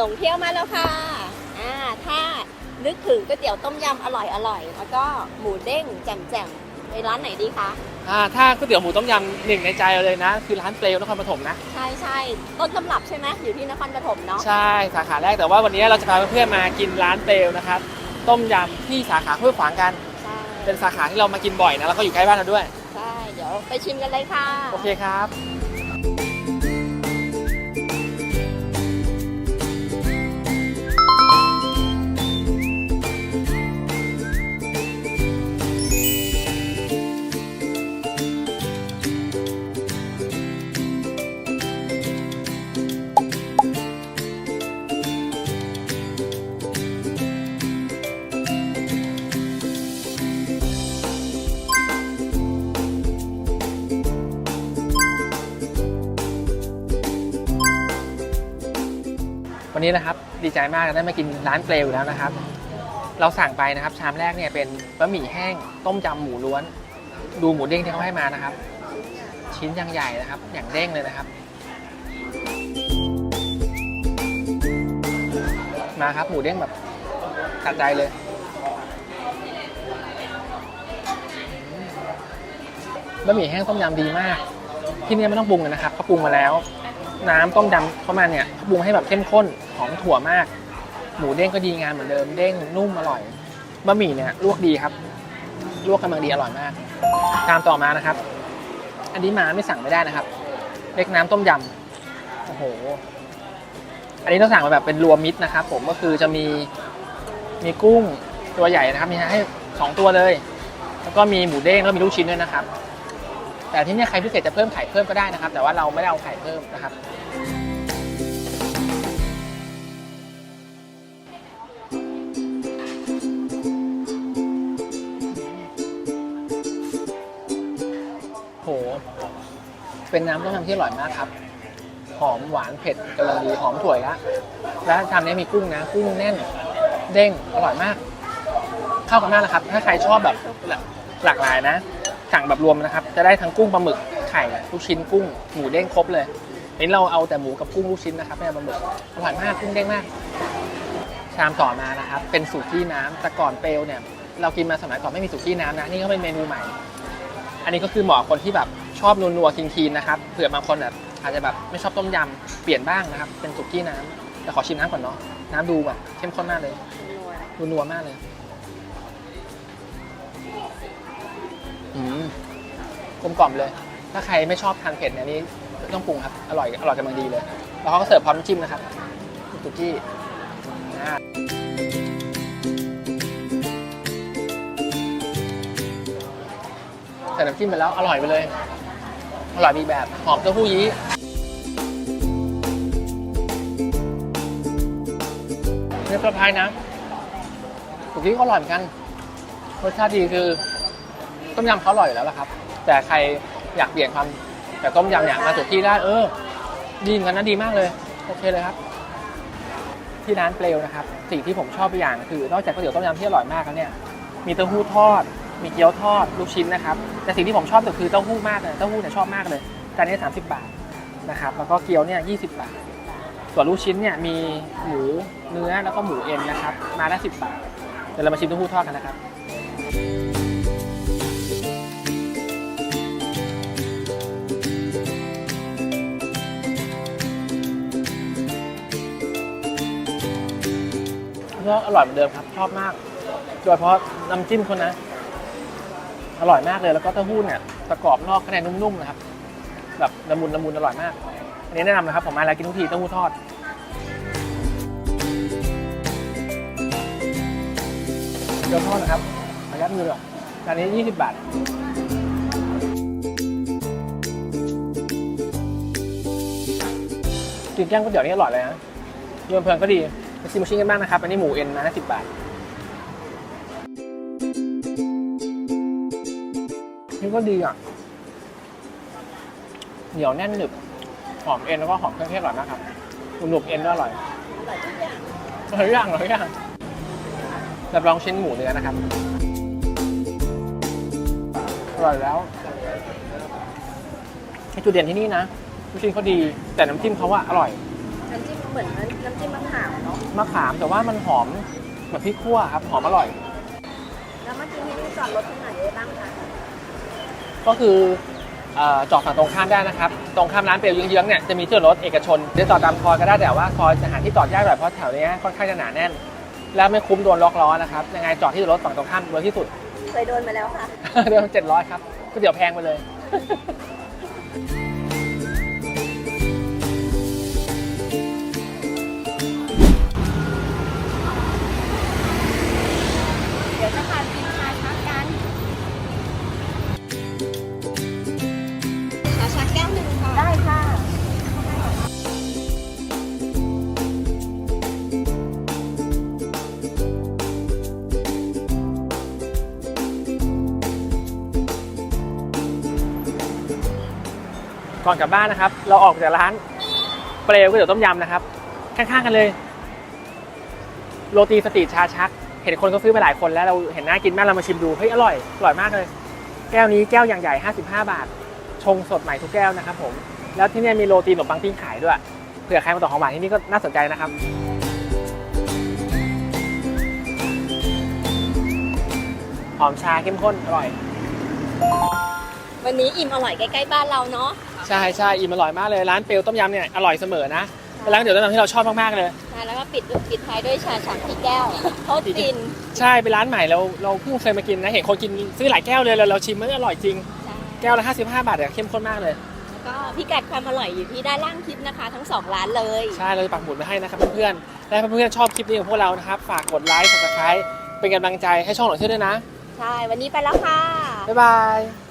หลงเที่ยวมาแล้วค่ะอ่าถ้านึกถึงก๋วยเตี๋ยวต้มยำอร่อยอร่อยแล้วก็หมูเด้งแจ่มๆไปร้านไหนดีคะอ่าถ้าก๋วยเตี๋ยวหมูต้มยำหนึ่งในใจเราเลยนะ คือร้านเปลวนครปฐมนะ ใช่ใช่ต้นตำรับใช่ไหมอยู่ที่นครปฐมเนาะใช่สาขาแรกแต่ว่าวันนี้เราจะพาเพื่อนๆมากินร้านเปลวนะครับ ต้มยำที่สาขาห้วยขวางกัน ใช่เป็นสาขาที่เรามากินบ่อยนะแล้วก็อยู่ใกล้บ้านเราด้วย ใช่ เดี๋ยวไปชิมกันเลยค่ะ โอเคครับ วันนี้นะครับดีใจมากได้มากินร้านเปลวแล้วนะครับ เราสั่งไปนะครับ ชามแรกเนี่ยเป็นบะหมี่แห้งต้มยำหมูล้วน ดูหมูเด้งที่เขาให้มานะครับ ชิ้นยังใหญ่นะครับ อย่างเด้งเลยนะครับ มาครับหมูเด้งแบบตัดใจเลยบะหมี่แห้งต้มยำดีมาก ที่นี่ไม่ต้องปรุงเลยนะครับเขาปรุงมาแล้ว น้ำต้มยำเข้ามาเนี่ยเขาปรุงให้แบบเข้มข้นหอมถั่วมาก หมูเด้งก็ดีงานเหมือนเดิมเด้งนุ่มอร่อยบะหมี่เนี่ยลวกดีครับ ลวกกำลังดีอร่อยมาก ตามต่อมานะครับ อันนี้มาไม่สั่งไม่ได้นะครับ เล็กน้ำต้มยำโอ้โห อันนี้ต้องสั่งมาแบบเป็นรวมมิตรนะครับ ผมก็คือจะมีมีกุ้งตัวใหญ่นะครับ มีให้สองตัวเลย แล้วก็มีหมูเด้งแล้วมีลูกชิ้นด้วยนะครับ แต่ที่นี่ใครพิเศษจะเพิ่มไข่เพิ่มก็ได้นะครับ แต่ว่าเราไม่ได้เอาไข่เพิ่มนะครับโหเป็นน้ำต้มยำที่อร่อยมากครับ หอมหวานเผ็ดกำลังดีหอมถั่วละแล้วทำนี้มีกุ้งนะกุ้งแน่น เด้งอร่อยมาก เข้ากันมากนะครับ ถ้าใครชอบแบบหลากหลายนะ สั่งแบบรวมนะครับ จะได้ทั้งกุ้งปลาหมึกไข่ลูกชิ้นกุ้งหมูเด้งครบเลยอันนี้เราเอาแต่หมูกับกุ้งลูกชิ้นนะครับไม่เอาปลาหมึกอร่อยมากกุ้งเด้งมาก ชามต่อมานะครับ เป็นสุกี้น้ำแต่ก่อนเปลวเนี่ย เรากินมาสมัยก่อนไม่มีสุกี้น้ำนะนี่ก็เป็นเมนูใหม่ อันนี้ก็คือเหมาะกับคนที่แบบชอบนัวๆคินๆนะครับเผื่อบางคนแบบอาจจะแบบไม่ชอบต้มยำเปลี่ยนบ้างนะครับ เป็นสุกี้น้ำแต่ขอชิมน้ำก่อนเนาะน้ำดูแบบเข้มข้นมากเลยนัวๆมากเลย อืมกลมกล่อมเลย ถ้าใครไม่ชอบทานเผ็ดเนี่ยนี่ไม่ต้องปรุงครับ อร่อยอร่อยกำลังดีเลย แล้วเขาก็เสิร์ฟพร้อมน้ำจิ้มนะครับสุกี้อ่าใส่น้ำจิ้มไปแล้วอร่อยไปเลย อร่อยมีแบบหอมเต้าหู้ยี้เนื้อปลาพายนะสุกี้ก็อร่อยเหมือนกัน รสชาติดีคือ ต้มยำเขาอร่อยอยู่แล้วล่ะครับ แต่ใครอยากเปลี่ยนความจากต้มยำเนี่ยมาสุกี้ได้เออ ดีเหมือนกันนะดีมากเลย โอเคเลยครับ ที่ร้านเปลวนะครับ สิ่งที่ผมชอบอีกอย่างคือนอกจากก๋วยเตี๋ยวต้มยำที่อร่อยมากแล้วเนี่ย มีเต้าหู้ทอด มีเกี๊ยวทอดลูกชิ้นนะครับ แต่สิ่งที่ผมชอบสุดคือเต้าหู้มากเลยเต้าหู้เนี่ยชอบมากเลยจานนี้30 บาทนะครับแล้วก็เกี๊ยวเนี่ย20 บาท ส่วนลูกชิ้นเนี่ยมีหมูเนื้อแล้วก็หมูเอ็นนะครับ มาละ10 บาทเดี๋ยวเรามาชิมเต้าหู้ทอดกันนะครับ ก็อร่อยเหมือนเดิมครับ ชอบมาก โดยเฉพาะน้ำจิ้มเขานะ อร่อยมากเลยแล้วก็เต้าหู้เนี่ยประกอบนอกข้างในนุ่มๆนะครับ แบบละมุนละมุนอร่อยมาก อันนี้แนะนำนะครับผมมาแล้วกินทุกทีเต้าหู้ทอดเกี๊ยวทอดนะครับขออนุญาตมือหน่อยจานนี้ 20 บาทกินแกล้มก๋วยเตี๋ยวนี่อร่อยเลยนะรวมเพลินก็ดี ไปชิมชิ้นกันบ้างนะครับ อันนี้หมูเอ็นมาละ10บาทนี่ก็ดีอะ เหนียวแน่นหนึบ หอมเอ็นแล้วก็หอมเครื่องเทศอร่อยมากครับหนุบเอ็นก็อร่อยอร่อยทุกอย่างอร่อยอย่างอร่อยอย่างรับรองชิ้นหมูเนื้อนะครับ อร่อยแล้วไอจุดเด่นที่นี่นะลูกชิ้นเขาดี แต่น้ำจิ้มเขาว่าอร่อย น้ำจิ้มเหมือนน้ำจิ้มมะขามเนาะ มะขามแต่ว่ามันหอมเหมือนพริกขั่วครับหอมอร่อย แล้วเมื่อกี้ที่จอดรถที่ไหนได้บ้างคะก็คือเอ่อจอดฝั่งตรงข้ามได้นะครับ ตรงข้ามร้านเปรียวเยื้องๆเนี่ยจะมีที่จอดรถเอกชนจะจอดตามซอยก็ได้แต่ว่าซอยจะหาที่จอดยากหน่อยเพราะแถวเนี้ยค่อนข้างจะหนาแน่น แล้วไม่คุ้มโดนล็อกล้อนะครับยังไงจอดที่จอดรถฝั่งตรงข้ามเวิร์กที่สุด เคยโดนมาแล้วค่ะ เดือนเจ็ดร้อยครับก็เดี๋ยวแพงไปเลย ก่อนกลับบ้านนะครับ เราออกจากร้านเปลวก๋วยเตี๋ยวต้มยำนะครับ ข้างๆกันเลย โรตีสตรีทชาชัก เห็นคนเขาซื้อไปหลายคนแล้วเราเห็นน่ากินมากเรามาชิมดูเฮ้ยอร่อยอร่อยมากเลย แก้วนี้แก้วอย่างใหญ่ 55 บาท ชงสดใหม่ทุกแก้วนะครับ ผม แล้วที่นี่มีโรตีขนมปังปิ้งขายด้วยเผื่อใครมาต่อของหวานที่นี่ก็น่าสนใจนะครับหอมชาเข้มข้นอร่อย วันนี้อิ่มอร่อยใกล้ๆบ้านเราเนาะ ใช่ใช่อิ่มอร่อยมากเลยร้านเปลวต้มยำเนี่ยอร่อยเสมอนะเป็นร้านก๋วยเตี๋ยวต้มยำที่เราชอบมากๆเลยแล้วก็ปิดปิดท้ายด้วยชาชักที่แก้วเขาตินใช่เป็นร้านใหม่เราเราเพิ่งเคยมากินนะเห็นคนกินซื้อหลายแก้วเลยเราเราชิมมันอร่อยจริงแก้วละ55 บาทแต่เข้มข้นมากเลย แล้วก็พิกัดความอร่อยอยู่ที่ด้านล่างคลิปนะคะ ทั้งสองร้านเลยใช่เราจะปักหมุดไว้ให้นะครับเพื่อนๆและเพื่อนๆชอบคลิปนี้ของพวกเรานะครับฝากกดไลค์ subscribe เป็นกำลังใจให้ช่องหน่อยเชื่อด้วยนะ ใช่วันนี้ไปแล้วค่ะ บ๊ายบาย